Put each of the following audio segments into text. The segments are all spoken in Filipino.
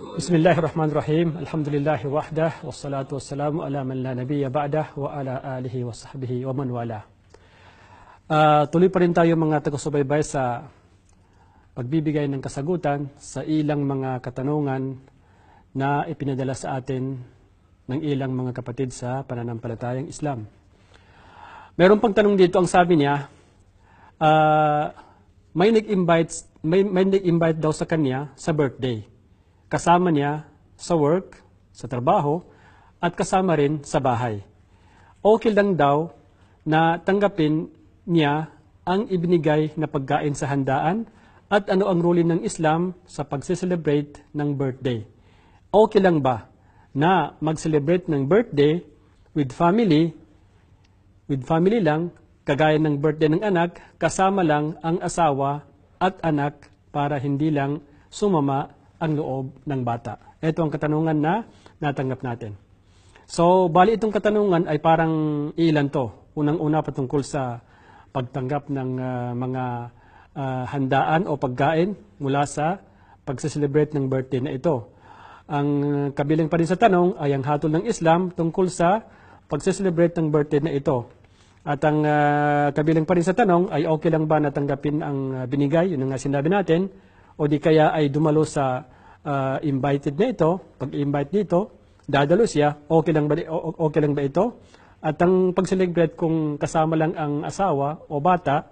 Bismillahirrahmanirrahim. Alhamdulillahi wahdah wassalatu wassalamu ala man la nabiyya ba'dah wa ala alihi wa sahbihi wa man wala. Ah, tuloy pa rin tayo mga taga-subaybay sa pagbibigay ng kasagutan sa ilang mga katanungan na ipinadala sa atin ng ilang mga kapatid sa pananampalatayang Islam. Meron pang tanong dito ang sabi niya, ah, may nag-invite may, may nag-invite daw sa kanya sa birthday. Kasama niya sa work, sa trabaho, at kasama rin sa bahay. Okay lang daw na tanggapin niya ang ibinigay na pagkain sa handaan at ano ang ruling ng Islam sa pagse-celebrate ng birthday. Okay lang ba na mag-celebrate ng birthday with family, with family lang, kagaya ng birthday ng anak, kasama lang ang asawa at anak para hindi lang sumama ang loob ng bata. Ito ang katanungan na natanggap natin. So, bali itong katanungan ay parang ilan to. Unang-una patungkol sa pagtanggap ng ah, mga ah, handaan o pagkain mula sa pagse-celebrate ng birthday na ito. Ang kabilang pa rin sa tanong ay ang hatol ng Islam tungkol sa pagse-celebrate ng birthday na ito. At ang ah, kabilang pa rin sa tanong ay okay lang ba natanggapin ang binigay, yun ang nga sinabi natin, o di kaya ay dumalo sa ah, invited na ito, pag-invite dito, dadalo siya, okay lang ba, okay lang ba ito? At ang pag-celebrate kung kasama lang ang asawa o bata,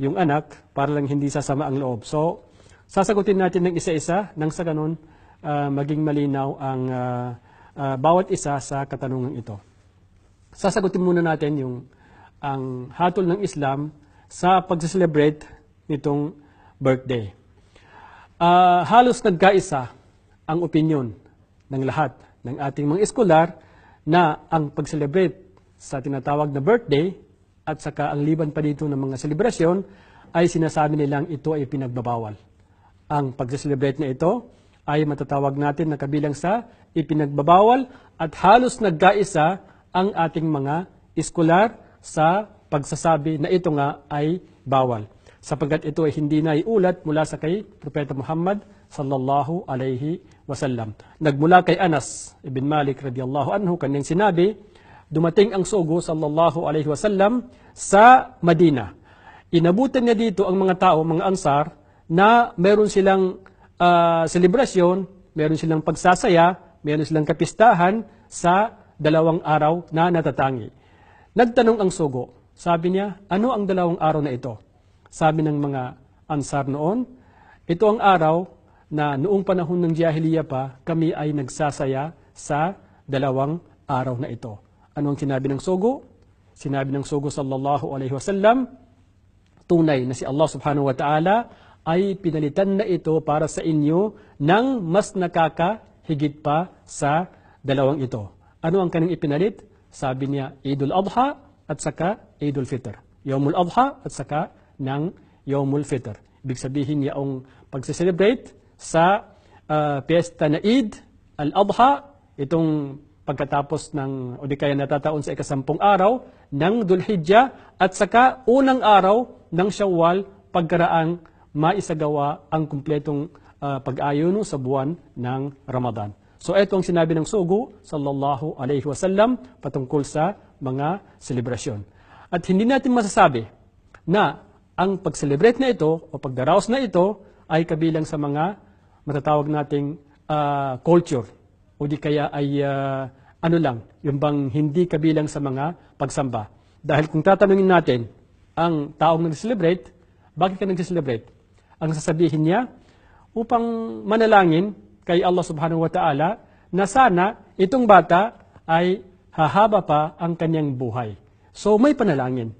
yung anak, para lang hindi sasama ang loob. So, sasagutin natin ng isa-isa nang sa ganun ah, maging malinaw ang ah, ah, bawat isa sa katanungan ito. Sasagutin muna natin yung ang hatol ng Islam sa pag-celebrate nitong birthday. Ah, halos nagkaisa ang opinion ng lahat ng ating mga eskolar na ang pag-celebrate sa tinatawag na birthday at saka ang liban pa dito ng mga selebrasyon ay sinasabi nilang ito ay pinagbabawal. Ang pag-celebrate na ito ay matatawag natin na kabilang sa ipinagbabawal at halos nagkaisa ang ating mga eskolar sa pagsasabi na ito nga ay bawal sapagkat ito ay hindi na iulat mula sa kay Propeta Muhammad sallallahu alaihi wasallam. Nagmula kay Anas ibn Malik radiyallahu anhu kanyang sinabi, dumating ang sugo sallallahu alaihi wasallam sa Madina. Inabutan niya dito ang mga tao, mga ansar, na meron silang ah, selebrasyon, meron silang pagsasaya, meron silang kapistahan sa dalawang araw na natatangi. Nagtanong ang sugo. Sabi niya, ano ang dalawang araw na ito? Sabi ng mga ansar noon, ito ang araw na noong panahon ng Jahiliya pa, kami ay nagsasaya sa dalawang araw na ito. Ano ang sinabi ng sugo? Sinabi ng sugo sallallahu alaihi wasallam, tunay na si Allah subhanahu wa ta'ala ay pinalitan na ito para sa inyo ng mas nakakahigit pa sa dalawang ito. Ano ang kanyang ipinalit? Sabi niya, Idul Adha at saka Idul Fitr. Yawmul Adha at saka ng Yawmul Fitr. Ibig sabihin niya ang pagse-celebrate sa ah, piyesta na Eid al-Adha, itong pagkatapos ng, o di kaya natataon sa ikasampung araw ng Dulhijjah at saka unang araw ng Shawwal pagkaraang maisagawa ang kumpletong ah, pag-ayuno sa buwan ng Ramadan. So ito ang sinabi ng Sugo sallallahu alaihi wasallam patungkol sa mga selebrasyon. At hindi natin masasabi na ang pag-celebrate na ito o pagdaraos na ito ay kabilang sa mga matatawag nating ah, culture o di kaya ay ah, ano lang, yung bang hindi kabilang sa mga pagsamba. Dahil kung tatanungin natin ang taong nag-celebrate, bakit ka nag-celebrate? Ang sasabihin niya, upang manalangin kay Allah subhanahu wa ta'ala na sana itong bata ay hahaba pa ang kanyang buhay. So may panalangin.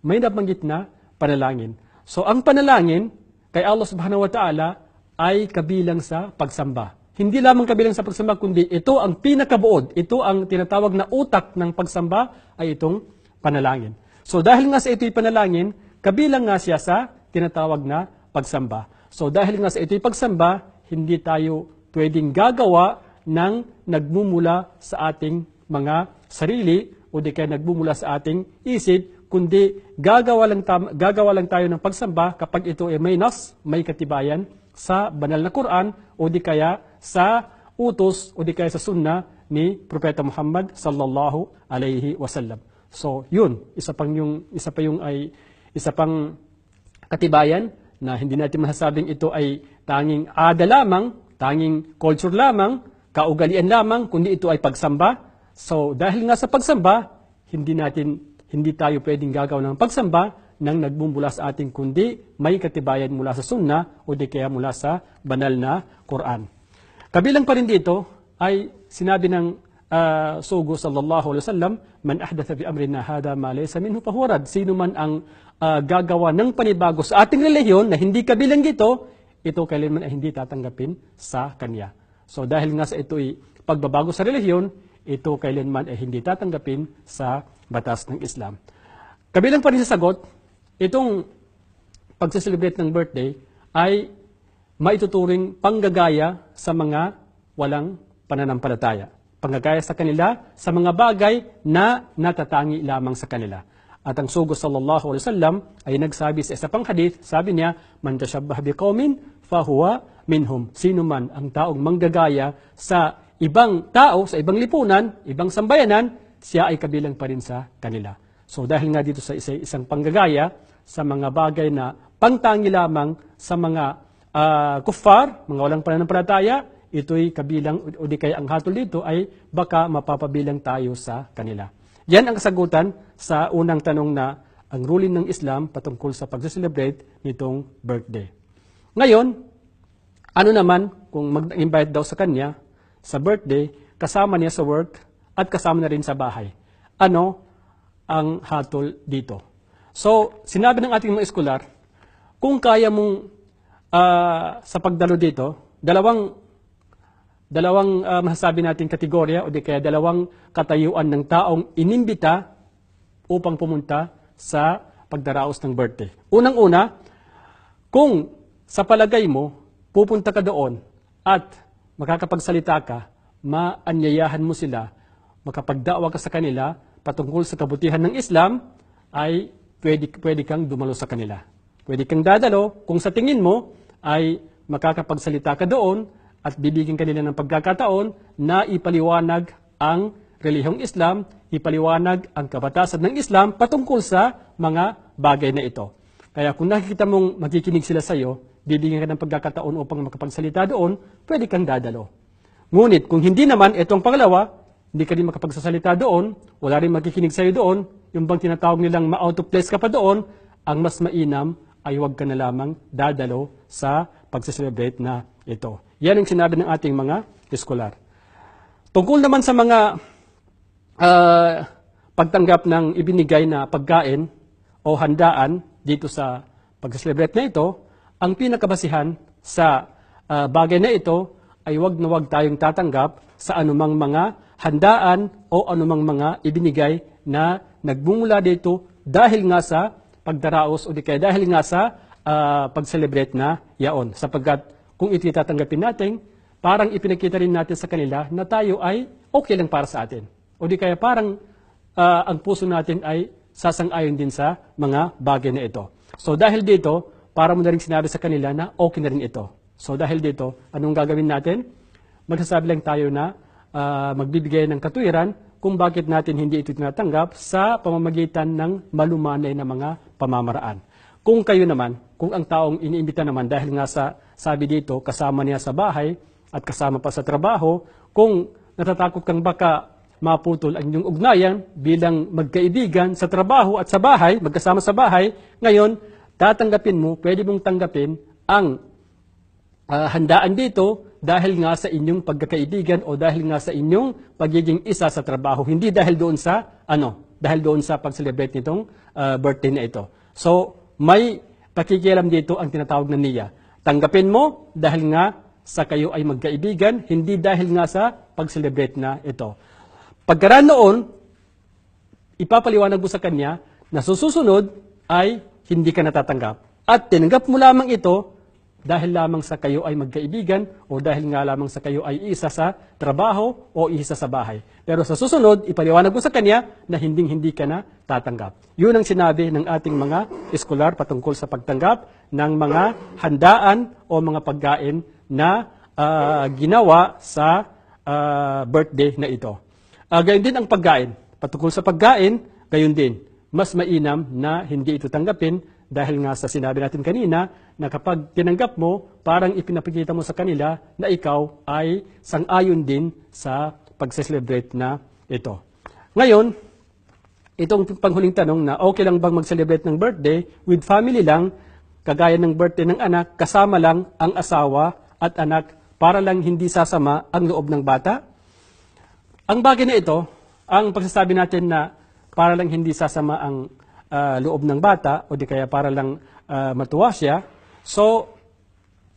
May nabanggit na panalangin. So ang panalangin kay Allah subhanahu wa ta'ala ay kabilang sa pagsamba. Hindi lamang kabilang sa pagsamba, kundi ito ang pinakabuod, ito ang tinatawag na utak ng pagsamba ay itong panalangin. So dahil nga sa ito'y panalangin, kabilang nga siya sa tinatawag na pagsamba. So dahil nga sa ito'y pagsamba, hindi tayo pwedeng gagawa ng nagmumula sa ating mga sarili o di kaya nagmumula sa ating isip, kundi gagawa lang, tam- gagawa lang tayo ng pagsamba kapag ito ay may nas, may katibayan sa banal na Quran o di kaya sa utos o di kaya sa sunna ni Propeta Muhammad sallallahu alaihi wasallam. So, yun, isa pang yung isa pa yung ay isa pang katibayan na hindi natin masasabing ito ay tanging ada lamang, tanging culture lamang, kaugalian lamang, kundi ito ay pagsamba. So, dahil nga sa pagsamba, hindi natin hindi tayo pwedeng gagawa ng pagsamba nang nagbumula sa ating kundi may katibayan mula sa sunna o di kaya mula sa banal na Quran. Kabilang pa rin dito ay sinabi ng ah, Sugo sallallahu alaihi wasallam, man ahdatha bi amrina hada ma laysa minhu fahuwa rad." Sino man ang ah, gagawa ng panibago sa ating relihiyon na hindi kabilang dito, ito kailanman ay hindi tatanggapin sa kanya. So dahil nga sa ito'y pagbabago sa relihiyon, ito kailanman ay hindi tatanggapin sa batas ng Islam. Kabilang pa rin sa sagot, itong pagsiselebrate ng birthday ay maituturing panggagaya sa mga walang pananampalataya. Panggagaya sa kanila sa mga bagay na natatangi lamang sa kanila. At ang sugo sallallahu alaihi wasallam ay nagsabi sa isa pang hadith, sabi niya, Man tashabbah biqaumin fahuwa minhum. Sino man ang taong manggagaya sa ibang tao, sa ibang lipunan, ibang sambayanan, siya ay kabilang pa rin sa kanila. So dahil nga dito sa isa, isang panggagaya sa mga bagay na pangtangi lamang sa mga ah, kuffar, mga walang pananampalataya, ito'y kabilang o di kaya ang hatol dito ay baka mapapabilang tayo sa kanila. Yan ang kasagutan sa unang tanong na ang ruling ng Islam patungkol sa pag-celebrate nitong birthday. Ngayon, ano naman kung mag-invite daw sa kanya sa birthday, kasama niya sa work at kasama na rin sa bahay? Ano ang hatol dito? So, sinabi ng ating mga eskolar, kung kaya mong ah, sa pagdalo dito, dalawang dalawang ah, masasabi natin kategorya o di kaya dalawang katayuan ng taong inimbita upang pumunta sa pagdaraos ng birthday. Unang-una, kung sa palagay mo, pupunta ka doon at makakapagsalita ka, maanyayahan mo sila, makapagdawa ka sa kanila patungkol sa kabutihan ng Islam, ay pwede, pwede kang dumalo sa kanila. Pwede kang dadalo kung sa tingin mo ay makakapagsalita ka doon at bibigyan kanila ng pagkakataon na ipaliwanag ang relihiyong Islam, ipaliwanag ang kabatasan ng Islam patungkol sa mga bagay na ito. Kaya kung nakikita mong magkikinig sila sa iyo, bibigyan ka ng pagkakataon upang makapagsalita doon, pwede kang dadalo. Ngunit kung hindi naman, itong pangalawa, hindi ka rin makapagsasalita doon, wala rin magkikinig sa iyo doon, yung bang tinatawag nilang ma-out of place ka pa doon, ang mas mainam ay huwag ka na lamang dadalo sa pagsiselebrate na ito. Yan ang sinabi ng ating mga eskolar. Tungkol naman sa mga ah, pagtanggap ng ibinigay na pagkain o handaan dito sa pag-celebrate na ito, ang pinakabasihan sa ah, bagay na ito ay wag na wag tayong tatanggap sa anumang mga handaan o anumang mga ibinigay na nagbumula dito dahil nga sa pagdaraos o di kaya dahil nga sa ah, pag-celebrate na yaon. Sapagkat kung ito tatanggapin natin, parang ipinakita rin natin sa kanila na tayo ay okay lang para sa atin. O di kaya parang ah, ang puso natin ay sasang-ayon din sa mga bagay na ito. So dahil dito, para mo na rin sinabi sa kanila na okay na rin ito. So dahil dito, anong gagawin natin? Magsasabi lang tayo na ah, magbibigay ng katuwiran kung bakit natin hindi ito tinatanggap sa pamamagitan ng malumanay na mga pamamaraan. Kung kayo naman, kung ang taong iniimbita naman dahil nga sa sabi dito, kasama niya sa bahay at kasama pa sa trabaho, kung natatakot kang baka maputol ang inyong ugnayan bilang magkaibigan sa trabaho at sa bahay, magkasama sa bahay, ngayon, tatanggapin mo, pwede mong tanggapin ang ah, handaan dito dahil nga sa inyong pagkakaibigan o dahil nga sa inyong pagiging isa sa trabaho. Hindi dahil doon sa, ano, dahil doon sa pag-celebrate nitong ah, birthday na ito. So, may pakikialam dito ang tinatawag na niya. Tanggapin mo dahil nga sa kayo ay magkaibigan, hindi dahil nga sa pag-celebrate na ito. Pagkaraan noon, ipapaliwanag mo sa kanya na susunod ay hindi ka natatanggap. At tinanggap mo lamang ito dahil lamang sa kayo ay magkaibigan o dahil nga lamang sa kayo ay isa sa trabaho o isa sa bahay. Pero sa susunod, ipaliwanag mo sa kanya na hinding-hindi ka na tatanggap. Yun ang sinabi ng ating mga eskolar patungkol sa pagtanggap ng mga handaan o mga pagkain na ah, ginawa sa ah, birthday na ito. Ah, gayon din ang pagkain. Patungkol sa pagkain, gayon din. Mas mainam na hindi ito tanggapin dahil nga sa sinabi natin kanina na kapag tinanggap mo, parang ipinapakita mo sa kanila na ikaw ay sang-ayon din sa pagse-celebrate na ito. Ngayon, itong panghuling tanong na okay lang bang mag-celebrate ng birthday with family lang, kagaya ng birthday ng anak, kasama lang ang asawa at anak para lang hindi sasama ang loob ng bata? Ang bagay na ito, ang pagsasabi natin na para lang hindi sasama ang ah, loob ng bata o di kaya para lang ah, matuwa siya, so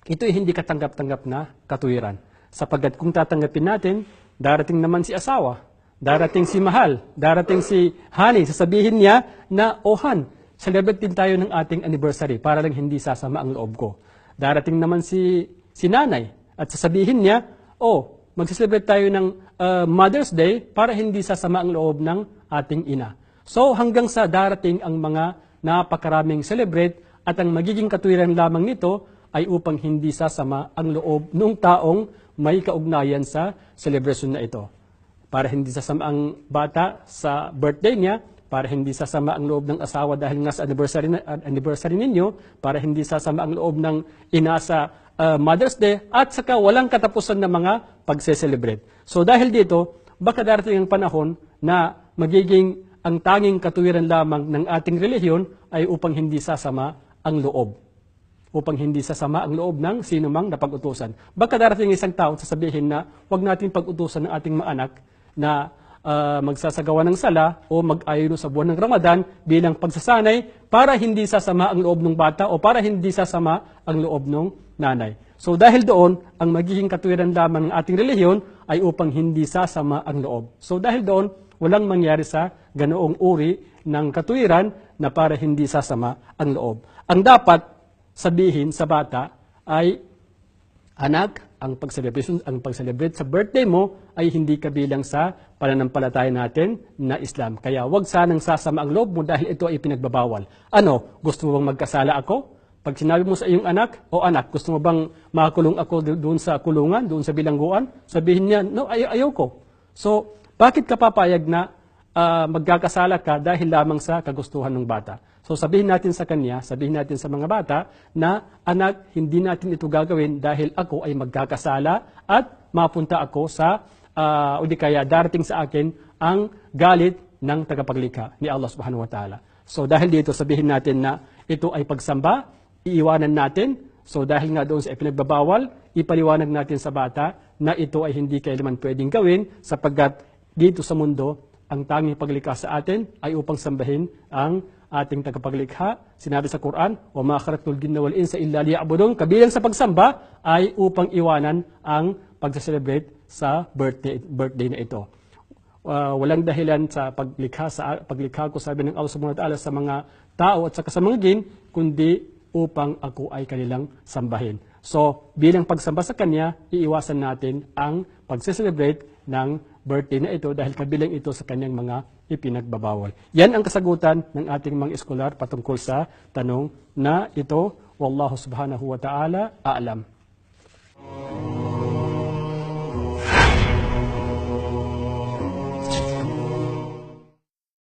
ito ay hindi katanggap-tanggap na katuwiran. Sapagkat kung tatanggapin natin, darating naman si asawa, darating si mahal, darating si honey, sasabihin niya na, oh han, celebrate din tayo ng ating anniversary para lang hindi sasama ang loob ko. Darating naman si, si nanay at sasabihin niya, oh, mag-celebrate tayo ng uh, Mother's Day para hindi sasama ang loob ng ating ina. So hanggang sa darating ang mga napakaraming celebrate at ang magiging katuwiran lamang nito ay upang hindi sasama ang loob ng taong may kaugnayan sa celebration na ito. Para hindi sasama ang bata sa birthday niya, para hindi sasama ang loob ng asawa dahil nga sa anniversary, anniversary ninyo, para hindi sasama ang loob ng ina sa uh, Mother's Day, at saka walang katapusan na mga pagse-celebrate. So dahil dito, baka darating ang panahon na magiging ang tanging katuwiran lamang ng ating relihiyon ay upang hindi sasama ang loob upang hindi sasama ang loob ng sino mang napag-utusan. Baka darating isang tao sasabihin na huwag natin pag-utusan ng ating mga anak na ah, magsasagawa ng sala o mag-ayuno sa buwan ng Ramadan bilang pagsasanay para hindi sasama ang loob ng bata o para hindi sasama ang loob ng nanay. So dahil doon, ang magiging katuwiran lamang ng ating relihiyon ay upang hindi sasama ang loob. So dahil doon, walang mangyari sa ganoong uri ng katuwiran na para hindi sasama ang loob. Ang dapat sabihin sa bata ay, anak, ang pag-celebration, ang pag-celebrate sa birthday mo ay hindi kabilang sa pananampalataya natin na Islam. Kaya wag sanang sasama ang loob mo dahil ito ay pinagbabawal. Ano, gusto mo bang magkasala ako? Pag sinabi mo sa iyong anak, o anak, gusto mo bang makakulong ako do- doon sa kulungan, doon sa bilangguan? Sabihin niya, no, ayaw, ayaw ko. So, bakit ka papayag na ah, magkakasala ka dahil lamang sa kagustuhan ng bata. So sabihin natin sa kanya, sabihin natin sa mga bata na anak, hindi natin ito gagawin dahil ako ay magkakasala at mapunta ako sa ah, o di kaya darating sa akin ang galit ng tagapaglikha ni Allah subhanahu wa ta'ala. So dahil dito sabihin natin na ito ay pagsamba, iiwanan natin. So dahil nga doon sa ipinagbabawal, ipaliwanag natin sa bata na ito ay hindi kailanman pwedeng gawin sapagkat dito sa mundo, ang tanging paglikha sa atin ay upang sambahin ang ating tagapaglikha. Sinabi sa Quran, وَمَا خَرَقْتُ الْجِنَّ وَالْإِنسَ إِلَّا لِيَعْبُدُونَ Kabilang sa pagsamba ay upang iwanan ang pag-celebrate sa birthday, birthday na ito. Uh, walang dahilan sa paglikha sa paglikha ko sabi ng Allah subhanahu wa ta'ala sa mga tao at saka sa mga jin kundi upang ako ay kanilang sambahin. So, bilang pagsamba sa Kanya, iiwasan natin ang pagse-celebrate ng birthday na ito dahil kabilang ito sa kanyang mga ipinagbabawal. Yan ang kasagutan ng ating mga eskolar patungkol sa tanong na ito, Wallahu subhanahu wa ta'ala, a'lam.